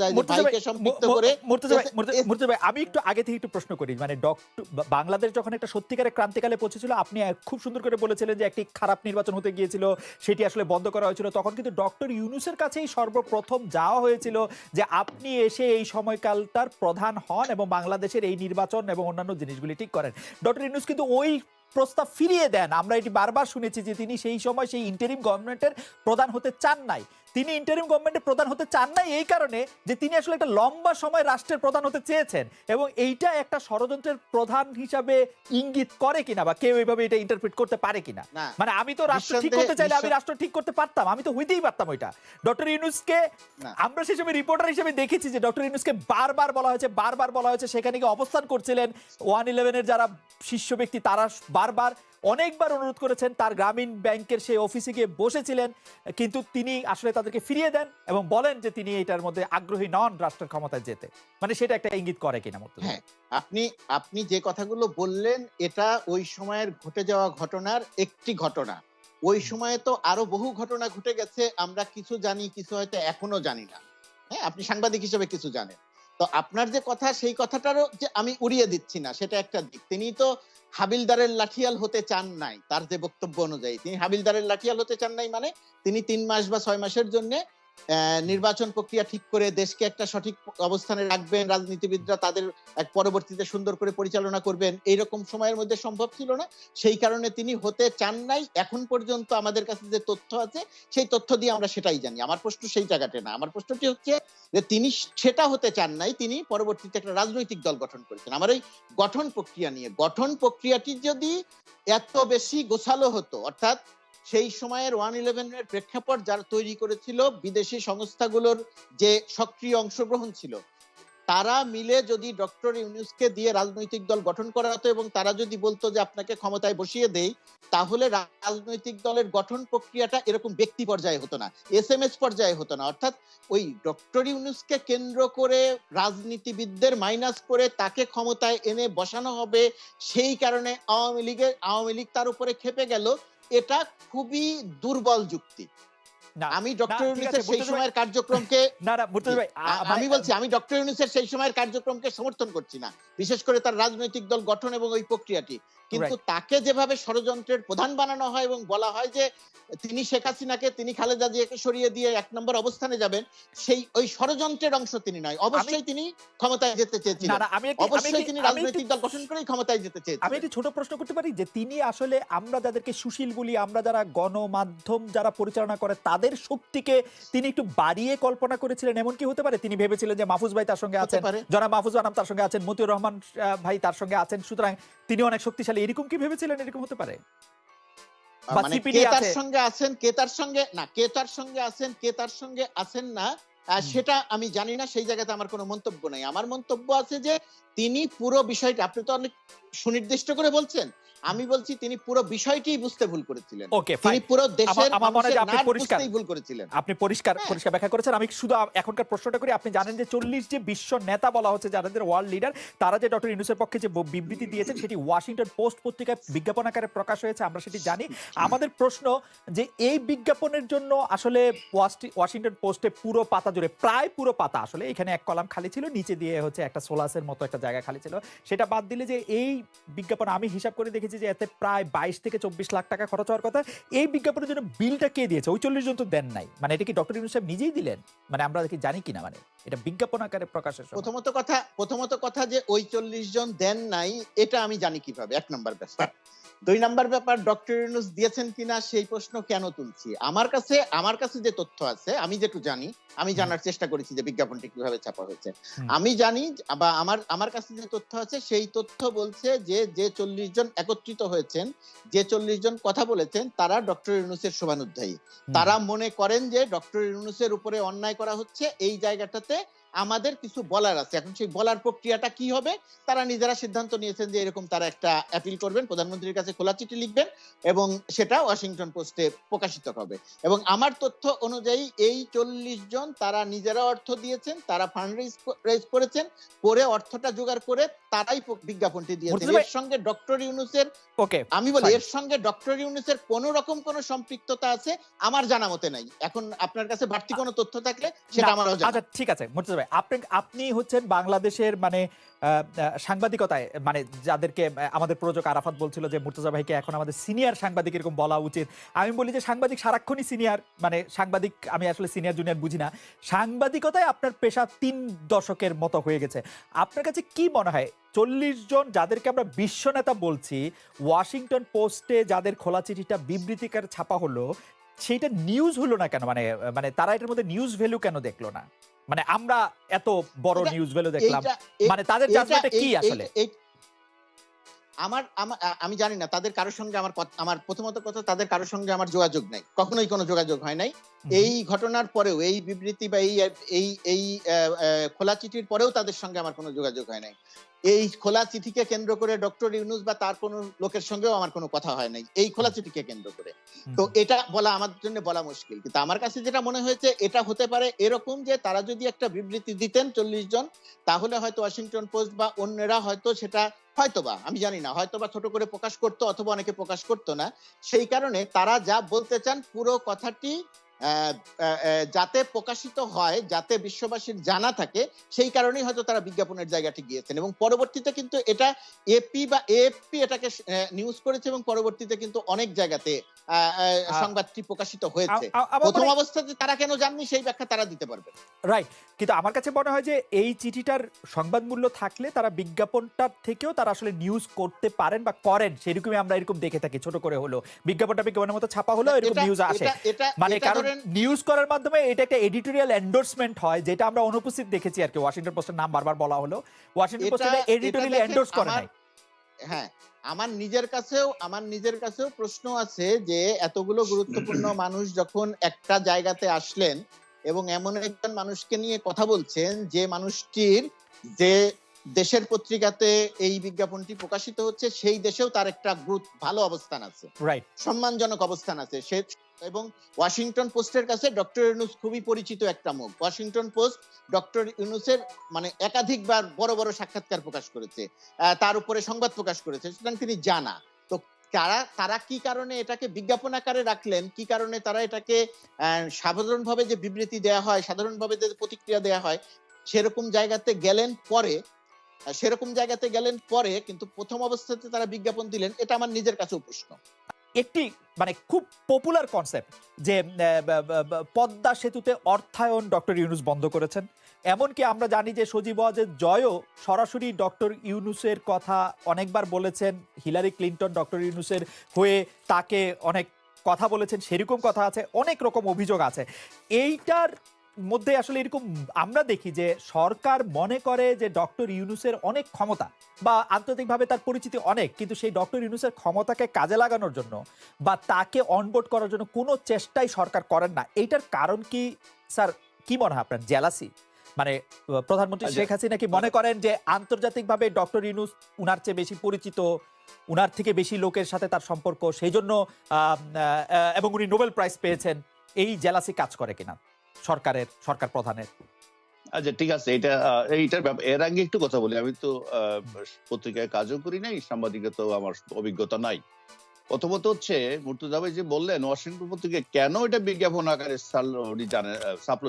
যায় যে মুর্তজা ভাই, ভাইকে সম্পৃক্ত করে মুর্তজা ভাই, এস- মুর্তজা- এস- মুর্তজা ভাই, আমি একটু আগে থেকে একটু প্রশ্ন করি। মানে ডক্টর বাংলাদেশ যখন একটা সত্যিকারের ক্রান্তিকালে পৌঁছেছিল আপনি খুব সুন্দর করে বলেছিলেন যে একটি খারাপ নির্বাচন হতে গিয়েছিল সেটি আসলে বন্ধ করা হয়েছিল। তখন কিন্তু ডক্টর ইউনুসের কাছেই সর্বপ্রথম যাওয়া হয়েছিল যে আপনি এসে এই সময়কালটার প্রধান হন এবং বাংলাদেশের এই নির্বাচন এবং অন্যান্য জিনিসগুলি ঠিক করেন। ডক্টর ইউনুস কিন্তু ওই প্রস্তাব ফিরিয়ে দেন। আমরা এটি বারবার শুনেছি যে তিনি সেই সময় সেই ইন্টারিম গভর্নমেন্টের প্রধান হতে চান নাই। তিনি ইন্টারিম গভর্নমেন্টের প্রধান হতে চান নাই এই কারণে যে তিনি আসলে একটা লম্বা সময় রাষ্ট্রের প্রধান হতে চেয়েছেন এবং এইটা একটা ষড়যন্ত্রের প্রধান হিসাবে ইঙ্গিত করে কিনা বা কেউ এইভাবে এটা ইন্টারপ্রিট করতে পারে কিনা? মানে আমি তো রাষ্ট্র ঠিক করতে চাইলে আমি রাষ্ট্র ঠিক করতে পারতাম আমি তো হইতেই পারতাম ওইটা। ডক্টর ইউনুসকে না। আমরা সেই সময় রিপোর্টার হিসেবে দেখেছি যে ডক্টর ইউনুসকে বারবার বলা হয়েছে বারবার বলা হয়েছে সেখানে গিয়ে অবস্থান করছিলেন। ওয়ান ইলেভেনের যারা শীর্ষ ব্যক্তি তারা বারবার অনেকবার অনুরোধ করেছেন তার গ্রামীণ ব্যাংকের সেই অফিসে গিয়ে বসেছিলেন কিন্তু তিনি আসলে তাদেরকে ফিরিয়ে দেন এবং বলেন যে তিনি এটার মধ্যে আগ্রহী নন রাষ্ট্রের ক্ষমতায় যেতে। মানে সেটা একটা ইঙ্গিত করে কিনা মুর্তজা হ্যাঁ আপনি আপনি যে কথাগুলো বললেন এটা ওই সময়ের ঘটে যাওয়া ঘটনার একটি ঘটনা। ওই সময়ে তো আরও বহু ঘটনা ঘটে গেছে আমরা কিছু জানি কিছু হয়তো এখনও জানি না। হ্যাঁ আপনি সাংবাদিক হিসেবে কিছু জানেন। তো আপনার যে কথা, সেই কথাটারও যে আমি উড়িয়ে দিচ্ছি না, সেটা একটা দিক। তিনি তো হাবিলদারের লাঠিয়াল হতে চান নাই, তার যে বক্তব্য অনুযায়ী। তিনি হাবিলদারের লাঠিয়াল হতে চান নাই মানে তিনি তিন মাস বা ছয় মাসের জন্য নির্বাচন প্রক্রিয়া ঠিক করে দেশকে একটা সঠিক অবস্থানে রাখবেন, রাজনীতিবিদরা তাদের এক পরবর্তীতে সুন্দর করে পরিচালনা করবেন। এইরকম সময়ের মধ্যে সম্ভব ছিল না। সেই কারণে তিনি হতে চান নাই। এখন পর্যন্ত আমাদের কাছে যে তথ্য আছে, সেই তথ্য দিয়ে আমরা সেটাই জানি। আমার প্রশ্ন সেই জায়গাতে না। আমার প্রশ্নটি হচ্ছে যে তিনি সেটা হতে চান নাই, তিনি পরবর্তীতে একটা রাজনৈতিক দল গঠন করেছেন। আমার এই গঠন প্রক্রিয়া নিয়ে, গঠন প্রক্রিয়াটি যদি এত বেশি গোছালো হতো, অর্থাৎ সেই সময়ের ওয়ান ইলেভেনের প্রেক্ষাপট যারা তৈরি করেছিল বিদেশি সংস্থাগুলোর যে সক্রিয় অংশগ্রহণ ছিল, তারা মিলে যদি ডক্টর ইউনুসকে দিয়ে রাজনৈতিক দল গঠন করা হতো এবং তারা যদি বলতো যে আপনাকে ক্ষমতায় বসিয়ে দেই, তাহলে রাজনৈতিক দলের গঠন প্রক্রিয়াটা এরকম ব্যক্তি পর্যায়ে হতো না, এস এম এস পর্যায়ে হতো না। অর্থাৎ ওই ডক্টর ইউনুসকে কেন্দ্র করে রাজনীতিবিদদের মাইনাস করে তাকে ক্ষমতায় এনে বসানো হবে, সেই কারণে আওয়ামী লীগের, আওয়ামী লীগ তার উপরে খেপে গেল। এটা খুবই দুর্বল যুক্তি। না আমি ডক্টর ইউনিসের সেই সময়ের কার্যক্রমকে না না ভাই আমি বলছি আমি ডক্টর ইউনুসের সেই সময়ের কার্যক্রমকে সমর্থন করছি না। বিশেষ করে তার রাজনৈতিক দল গঠন এবং ওই প্রক্রিয়াটি। কিন্তু তাকে যেভাবে ষড়যন্ত্রের প্রধান বানানো হয় এবং বলা হয় যে তিনি শেখ হাসিনাকে তিনি খালেদা জিয়াকে সরিয়ে দিয়ে এক নম্বর অবস্থানে যাবেন সেই ওই ষড়যন্ত্রের অংশ তিনি নয়। অবশ্যই তিনি ক্ষমতায় যেতে চেয়েছিলেন। অবশ্যই তিনি রাজনৈতিক দল গঠন করেই ক্ষমতায় যেতে আমি একটি ছোট প্রশ্ন করতে পারি যে তিনি আসলে আমরা যাদেরকে সুশীল বলি আমরা যারা গণমাধ্যম যারা পরিচালনা করে তাদের শক্তিকে তিনি একটু বাড়িয়ে কল্পনা করেছিলেন এমন কি হতে পারে? তিনি ভেবেছিলেন যে মাহফুজ ভাই তার সঙ্গে আছেন। জনাব মাহফুজ আনাম তার সঙ্গে আছেন মতিউর রহমান ভাই তার সঙ্গে আছেন সুতরাং তিনি অনেক শক্তিশালী। এরকম কি ভেবেছিলেন? এরকম হতে পারে? মানে কে তার সঙ্গে আছেন কে তার সঙ্গে না কে তার সঙ্গে আছেন কে তার সঙ্গে আছেন না সেটা আমি জানি না সেই জায়গাতে আমার কোনো মন্তব্য নাই। আমার মন্তব্য আছে যে তিনি পুরো বিষয়টা আপনি তো অনেক সুনির্দিষ্ট করে বলছেন আমি বলছি তিনি পুরো বিষয়টি বুঝতে ভুল করেছিলেন। ওকে তিনি পুরো দেশের আমার মনে হয় আপনি পরিষ্কার। ভুল করেছিলেন। আপনি পরিষ্কার হ্যাঁ। পরিষ্কার ব্যাখ্যা করেছেন। আমি শুধু এখনকার প্রশ্নটা করি। আপনি জানেন যে চল্লিশ যে বিশ্ব নেতা বলা হচ্ছে যাদের ওয়ার্ল্ড লিডার তারা যে ডক্টর ইউনুসের পক্ষে যে বিবৃতি দিয়েছেন সেটি ওয়াশিংটন পোস্ট পত্রিকায় বিজ্ঞাপন আকারে প্রকাশ হয়েছে আমরা সেটি জানি। আমাদের প্রশ্ন যে এই বিজ্ঞাপনের জন্য আসলে ওয়াশটি- ওয়াশিংটন পোস্টে পুরো পাতা জুড়ে প্রায় পুরো পাতা আসলে এখানে এক কলাম খালি ছিল নিচে দিয়ে হচ্ছে একটা সোলাসের মতো একটা জায়গা খালি ছিল। সেটা বাদ দিলে যে এই বিজ্ঞাপন আমি হিসাব করে দেখেছি যে এতে প্রায় বাইশ থেকে চব্বিশ লাখ টাকা খরচ হওয়ার কথা। এই বিজ্ঞাপনের জন্য বিলটা কে দিয়েছে? ওই চল্লিশ জন তো দেন নাই। মানে এটা কি ডক্টর ইউনুস সাহেব নিজেই দিলেন? মানে আমরা কি জানি কিনা? মানে এটা বিজ্ঞাপন আকারে প্রকাশের প্রথমত কথা প্রথমত কথা যে ওই চল্লিশ জন দেন নাই এটা আমি জানি কীভাবে। এক নম্বর ব্যাপার। দুই নাম্বার ব্যাপার ডক্টর ইউনুস দিয়েছেন কিনা সেই প্রশ্ন কেন তুলছি? আমার কাছে আমার কাছে যে তথ্য আছে আমি যেটু জানি আমি জানার চেষ্টা করেছি যে বিজ্ঞাপনটি কীভাবে ছাপা হয়েছে। আমি জানি বা আমার আমার কাছে যে তথ্য আছে সেই তথ্য বলছে যে যে চল্লিশ জন একত্রিত হয়েছেন যে চল্লিশ জন কথা বলেছেন তারা ডক্টর ইউনুসের শোভানুধ্যায়ী। তারা মনে করেন যে ডক্টর ইউনুসের উপরে অন্যায় করা হচ্ছে এই জায়গাটাতে আমাদের কিছু বলার আছে। এখন সেই বলার প্রক্রিয়াটা কি হবে? তারা নিজেরা সিদ্ধান্ত নিয়েছেন যে এরকম তারা একটা অ্যাপিল করবেন প্রধানমন্ত্রীর কাছে খোলা চিঠি লিখবেন এবং সেটা ওয়াশিংটন পোস্টে প্রকাশিত হবে। এবং আমার তথ্য অনুযায়ী এই চল্লিশ জন তারা নিজেরা অর্থ দিয়েছেন তারা ফান্ড রেজ করেছেন করে অর্থটা জোগাড় করে তারাই বিজ্ঞাপনটি দিয়েছেন। এর সঙ্গে ডক্টর ইউনুসের ওকে আমি বলি এর সঙ্গে ডক্টর ইউনুসের কোন রকম কোন সম্পৃক্ততা আছে আমার জানা মতে নাই। এখন আপনার কাছে বাড়তি কোনো তথ্য থাকলে সেটা জানা। আচ্ছা ঠিক আছে ভাই আপনি আপনি হচ্ছেন বাংলাদেশের মানে সাংবাদিকতায় মানে যাদেরকে আমাদের প্রযোজক আরাফাত বলছিল যে মুর্তজা ভাইকে এখন আমাদের সিনিয়র সাংবাদিক এরকম বলা উচিত। আমি বলি যে সাংবাদিক সারাক্ষণই সিনিয়র মানে সাংবাদিক, আমি আসলে সিনিয়র জুনিয়র বুঝি না। সাংবাদিকতায় আপনার পেশা তিন দশকের মতো হয়ে গেছে। আপনার কাছে কি মনে হয়? চল্লিশ জন যাদেরকে আমরা বিশ্ব নেতা বলছি ওয়াশিংটন পোস্টে যাদের খোলা চিঠিটা বিবৃতিকার ছাপা হলো সেইটা নিউজ হলো না কেন? মানে মানে তারা এটার মধ্যে নিউজ ভ্যালু কেন দেখল না? মানে আমরা এত বড় নিউজ ভ্যালু দেখলাম। মানে তাদের জাজমেন্টটা কি আসলে? আমার আমি জানি না তাদের কারোর সঙ্গে আমার আমার প্রথমত কথা তাদের কারোর সঙ্গে আমার যোগাযোগ নাই। কখনোই কোনো যোগাযোগ হয় নাই। এই ঘটনার পরেও এই বিবৃতি বা এই এই এই খোলা চিঠির পরেও তাদের সঙ্গে আমার কোনো যোগাযোগ হয় নাই। এই খোলা চিঠিকে কেন্দ্র করে ডক্টর ইউনুস বা তার কোনো লোকের সঙ্গেও আমার কোনো কথা হয় নাই। এই খোলা চিঠিকে কেন্দ্র করে। তো এটা বলা আমার জন্য বলা মুশকিল। কিন্তু আমার কাছে যেটা মনে হয়েছে এটা হতে পারে এরকম যে তারা যদি একটা বিবৃতি দিতেন চল্লিশ জন তাহলে হয়তো ওয়াশিংটন পোস্ট বা অন্যরা হয়তো সেটা হয়তোবা আমি জানি না হয়তোবা ছোট করে প্রকাশ করতো অথবা অনেকে প্রকাশ করতো না। সেই কারণে তারা যা বলতে চান পুরো কথাটি যাতে প্রকাশিত হয় যাতে বিশ্ববাসীর জানা থাকে সেই কারণেই হয়তো তারা বিজ্ঞাপনের জায়গাটি গিয়েছেন। এবং পরবর্তীতে কিন্তু এটা এপি বা এএফপি এটাকে নিউজ করেছে এবং পরবর্তীতে কিন্তু অনেক জায়গাতে সংবাদটি প্রকাশিত হয়েছে। প্রথম অবস্থাতে তারা কেন জাননি সেই ব্যাখ্যা তারা দিতে পারবে। রাইট কিন্তু আমার কাছে মনে হয় যে এই চিঠিটার সংবাদ মূল্য থাকলে তারা বিজ্ঞাপনটার থেকেও তারা আসলে নিউজ করতে পারেন বা করেন সেরকমই আমরা এরকম দেখে থাকি। ছোট করে হলো বিজ্ঞাপনটা বিজ্ঞাপনের মতো ছাপা হলো এরকম নিউজ আসে। মানে কারণ ধরেন নিউজ করার মাধ্যমে এটা একটা এডিটোরিয়াল এন্ডোর্সমেন্ট হয় যেটা আমরা অনুপস্থিত দেখেছি আর কি ওয়াশিংটন পোস্টের নাম বারবার বলা হলো। ওয়াশিংটন পোস্ট এটা এটা এন্ডোর্স করে নাই। হ্যাঁ আমার নিজের কাছেও আমার নিজের কাছেও প্রশ্ন আছে যে এতগুলো গুরুত্বপূর্ণ মানুষ যখন একটা জায়গাতে আসলেন এবং এমন একজন মানুষকে নিয়ে কথা বলছেন যে মানুষটির যে দেশের পত্রিকাতে এই বিজ্ঞাপনটি প্রকাশিত হচ্ছে সেই দেশেও তার একটা ভালো অবস্থান আছে। রাইট সম্মানজনক অবস্থান আছে। সে এবং ওয়াশিংটন পোস্টের কাছে ডক্টর ইউনুস খুবই পরিচিত একটা মুখ। ওয়াশিংটন পোস্ট ডক্টর ইউনুসের মানে একাধিকবার বড় বড় সাক্ষাৎকার প্রকাশ করেছে তার উপরে সংবাদ প্রকাশ করেছে, সুতরাং তিনি জানা। তো তারা তারা কি কারণে এটাকে বিজ্ঞাপন আকারে রাখলেন? কি কারণে তারা এটাকে সাধারণভাবে যে বিবৃতি দেয়া হয়, সাধারণভাবে যে প্রতিক্রিয়া দেয়া হয়, সেরকম জায়গাতে গেলেন পরে সেরকম জায়গাতে গেলেন পরে, কিন্তু প্রথম অবস্থাতে তারা বিজ্ঞাপন দিলেন, এটা আমার নিজের কাছেও প্রশ্ন। একটি মানে খুব পপুলার কনসেপ্ট যে পদ্মা সেতুতে অর্থায়ন ডক্টর ইউনুস বন্ধ করেছেন। এমনকি আমরা জানি যে সজীব ওয়াজেদ জয়ও সরাসরি ডক্টর ইউনুসের কথা অনেকবার বলেছেন। হিলারি ক্লিন্টন ডক্টর ইউনুসের হয়ে তাকে অনেক কথা বলেছেন, সেরকম কথা আছে, অনেক রকম অভিযোগ আছে। এইটার মধ্যে আসলে এরকম আমরা দেখি যে সরকার মনে করে যে ডক্টর ইউনুসের অনেক ক্ষমতা বা আন্তর্জাতিকভাবে তার পরিচিতি অনেক কিন্তু সেই ডক্টর ইউনুসের ক্ষমতাকে কাজে লাগানোর জন্য বা তাকে অনবোর্ড করার জন্য কোনো চেষ্টাই সরকার করেন না। এইটার কারণ কি? স্যার কি মনে হয় আপনার? জেলাসি? মানে প্রধানমন্ত্রী আচ্ছা। শেখ হাসিনা কি মনে করেন যে আন্তর্জাতিকভাবে ডক্টর ইউনুস উনার চেয়ে বেশি পরিচিত উনার থেকে বেশি লোকের সাথে তার সম্পর্ক সেই জন্য এবং উনি নোবেল প্রাইজ পেয়েছেন এই জেলাসি কাজ করে কিনা? সরকারের, সরকার প্রধানের। আচ্ছা ঠিক আছে। এটা এইটার এর আগে একটু কথা বলি। আমি তো পত্রিকায় কাজও করি নাই সাংবাদিকতাও আমার অভিজ্ঞতা নাই। প্রথমত হচ্ছে মুর্তুজা ভাই যে বললেন, ওয়াশিংটন পত্রিকায় কেন এটা বিজ্ঞাপন আকারে ছাড়লো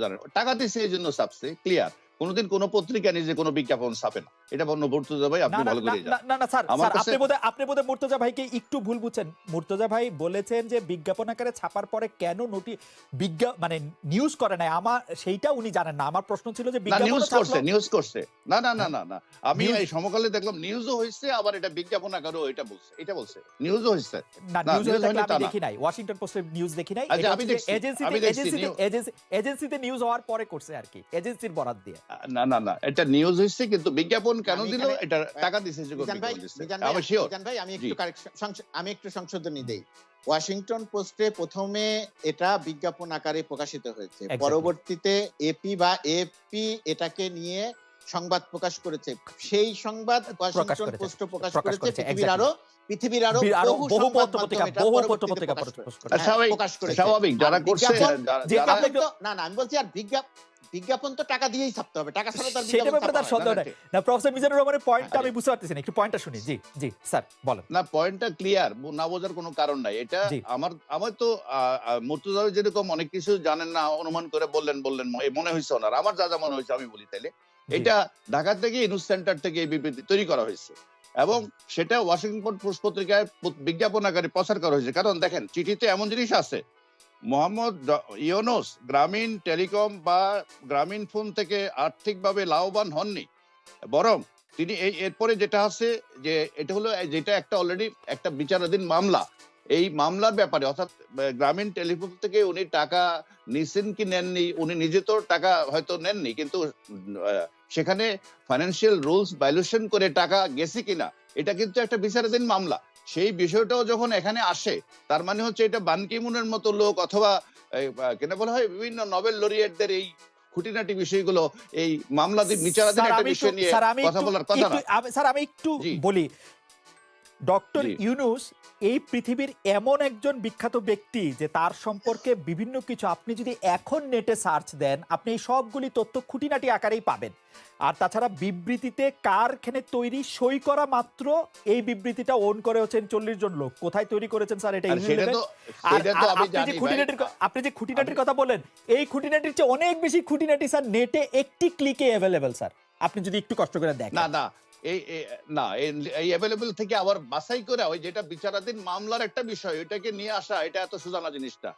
জানেন টাকা দিচ্ছে এই জন্য ছাপছে ক্লিয়ার কোনোদিন কোনো পত্রিকা নিজে কোনো বিজ্ঞাপন ছাপে না। এটা বন্য মুর্তুজা ভাই আপনি না, না, ভালো করে না, না, না, স্যার, স্যার, আপনি বোধহয়- আপনি বোধহয় মুর্তজা ভাইকে একটু ভুল বুঝছেন। মুর্তজা ভাই বলেছেন যে বিজ্ঞাপন আকারে ছাপার পরে কেন নোটি বিজ্ঞা মানে নিউজ করে নাই? আমার সেইটা উনি জানেন না। আমার প্রশ্ন ছিল যে বিজ্ঞাপন নিউজ করছে নিউজ করছে। না না না না না। আমি এই সমকালে দেখলাম নিউজও হয়েছে আবার এটা বিজ্ঞাপন আকারেও এটা বলছে এটা বলছে। নিউজও হয়েছে। না না, নিউজ থাকলে আমি দেখি নাই। ওয়াশিংটন পোস্টের নিউজ দেখি নাই। এজেন্সিতে এজেন্সিতে এজেন্সি এজেন্সিতে নিউজ হওয়ার পরে করছে আর কি এজেন্সির বরাত দিয়ে। না না না এটা নিউজ হয়েছে কিন্তু বিজ্ঞাপন কেন দিল? এটা টাকা দিছে যে আমি শিওর ভাই আমি একটু সংশ- আমি একটু সংশোধনী দেই। ওয়াশিংটন পোস্টে প্রথমে এটা বিজ্ঞাপন আকারে প্রকাশিত হয়েছে। পরবর্তীতে এপি বা এপি এটাকে নিয়ে সংবাদ প্রকাশ করেছে। সেই সংবাদ ওয়াশিংটন পোস্ট প্রকাশ করেছে। পৃথিবীর আরও পৃথিবীর আরও বহু পত্র-পত্রিকা, বহু পত্র-পত্রিকা প্রকাশ করেছে। হ্যাঁ, স্বাভাবিক যারা করছে না না আমি বলছি আর বিজ্ঞাপন বিজ্ঞাপন তো টাকা দিয়েই ছাপতে হবে টাকা ছাড়া তার সেটা ব্যাপারে তার সন্দেহ নাই। না প্রফেসর মিজানুর রহমানের পয়েন্টটা আমি বুঝতে পারতেছি না একটু পয়েন্টটা শুনি। জি জি স্যার বলেন। না পয়েন্টটা ক্লিয়ার না বোঝার কোনো কারণ নাই। এটা আমার আমার তো মুর্তুজা যেরকম অনেক কিছু জানেন না অনুমান করে বললেন বললেন মনে হয়েছে ওনার। আমার যা যা মনে হয়েছে আমি বলি তাইলে। এটা ঢাকা থেকে নিউজ সেন্টার থেকে এই বিবৃতি তৈরি করা হয়েছে। এবং সেটা ওয়াশিংটন পোস্ট পত্রিকায় বিজ্ঞাপন আকারে প্রচার করা হয়েছে। কারণ দেখেন চিঠিতে এমন জিনিস আছে মোহাম্মদ ইউনুস গ্রামীণ টেলিকম বা গ্রামীণ ফোন থেকে আর্থিকভাবে লাভবান হননি। বরং তিনি এই এরপরে যেটা আছে যে এটা হলো, যেটা একটা অলরেডি একটা বিচারাধীন মামলা। এই মামলার ব্যাপারে অর্থাৎ গ্রামীণ টেলিফোন থেকে উনি টাকা নিছেন কি নেননি, উনি নিজে তো টাকা হয়তো নেননি, কিন্তু সেখানে ফাইন্যান্সিয়াল রুলস ভায়োলেশন করে টাকা গেছে কিনা এটা কিন্তু একটা বিচারাধীন মামলা। সেই বিষয়টাও যখন এখানে আসে তার মানে হচ্ছে এটা বানকিমুনের মতো লোক অথবা কেন বলা হয় বিভিন্ন নোবেল লরিয়েটদের এই খুঁটিনাটি বিষয়গুলো এই মামলা বিচারাধীন একটা বিষয় নিয়ে কথা বলার কথা না। আমি- স্যার আমি একটু বলি। ডক্টর ইউনুস এই পৃথিবীর এমন একজন বিখ্যাত ব্যক্তি যে তার সম্পর্কে বিভিন্ন কিছু আপনি যদি এখন নেটে সার্চ দেন আপনি এই সবগুলি তথ্য খুঁটিনাটি আকারেই পাবেন। আর তাছাড়া বিবৃতিতে কারখানে তৈরি সই করা মাত্র এই বিবৃতিটা ওন করে হচ্ছেন চল্লিশ জন লোক। কোথায় তৈরি করেছেন স্যার এটা আপনি যে খুঁটিনাটির আপনি যে খুঁটিনাটির কথা বলেন এই খুঁটিনাটির চেয়ে অনেক বেশি খুঁটিনাটি স্যার নেটে একটি ক্লিকে অ্যাভেলেবেল স্যার। আপনি যদি একটু কষ্ট করে দেখেন। না না এই না এই- অ্যাভেলেবল থেকে আবার বাছাই করে, ওই যেটা বিচারাধীন মামলার একটা বিষয়, ওইটাকে নিয়ে আসা, এটা এত সোজা না জিনিসটা।